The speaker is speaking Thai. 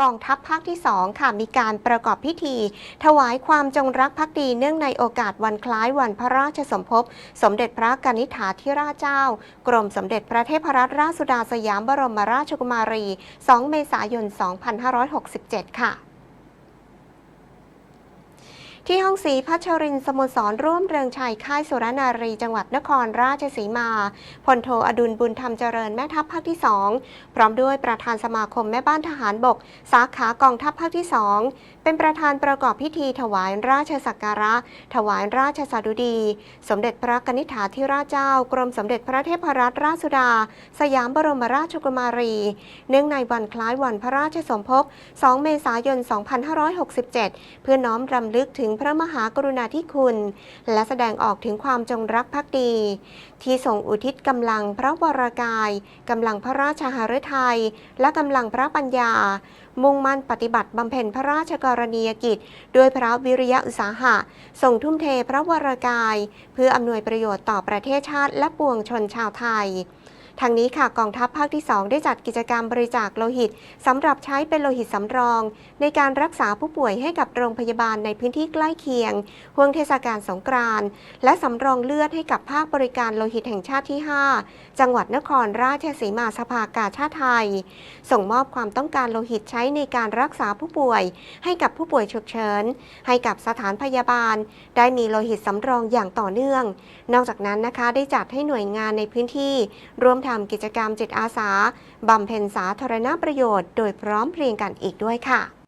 กองทัพภาคที่ 2 ค่ะ มีการประกอบพิธี ถวายความจงรักภักดีเนื่องในโอกาสวันคล้ายวันพระราชสมภพ สมเด็จพระกนิษฐาธิราชเจ้า กรมสมเด็จพระเทพรัตนราชสุดาสยามบรมราชกุมารี 2 เมษายน 2567 ค่ะ ที่ห้องศรีพัชรินทรสโมสรร่วมเรืองชัยค่ายสุรนารีจังหวัดนครราชสีมาพลโทอดุลบุญธรรมเจริญแม่ทัพภาคที่ 2 พร้อมด้วยประธานสมาคมแม่บ้านทหารบก สาขากองทัพภาคที่ 2 เป็นประธานประกอบพิธีถวายราชสักการะ ถวายราชสดุดี สมเด็จพระกนิษฐาธิราชเจ้ากรมสมเด็จพระเทพรัตนราชสุดา สยามบรมราชกุมารี เนื่องในวันคล้ายวันพระราชสมภพ 2 เมษายน 2567 เพื่อน้อมรำลึกถึงพระมหากรุณาธิคุณ และแสดงออกถึงความจงรักภักดี ที่ทรงอุทิศกำลังพระวรากายกำลังพระราชหฤทัยและกำลังพระปัญญา มุ่งมั่นปฏิบัติบำเพ็ญพระราชกรณียกิจ ด้วยพระวิริยะอุตสาหะส่งทุ่มเทพระวรากาย เพื่ออำนวยประโยชน์ต่อประเทศชาติและปวงชนชาวไทย ทางนี้ค่ะกองทัพภาคที่ 2 ได้จัดกิจกรรมบริจาคโลหิตสำหรับใช้เป็นโลหิตสำรอง ในการรักษาผู้ป่วยให้กับโรงพยาบาลในพื้นที่ใกล้เคียงห่วงเทศกาลสงกรานต์และสำรองเลือดให้กับภาคบริการโลหิตแห่งชาติที่ 5 จังหวัดนครราชสีมาสภากาชาติไทย ส่งมอบความต้องการโลหิตใช้ในการรักษาผู้ป่วย ให้กับผู้ป่วยฉุกเฉินให้กับสถานพยาบาล ได้มีโลหิตสำรองอย่างต่อเนื่อง นอกจากนั้นนะคะได้จัดให้หน่วยงานในพื้นที่ร่วมทำกิจกรรมจิตอาสาบำเพ็ญสาธารณประโยชน์ โดยพร้อมเพรียงกันอีกด้วยค่ะ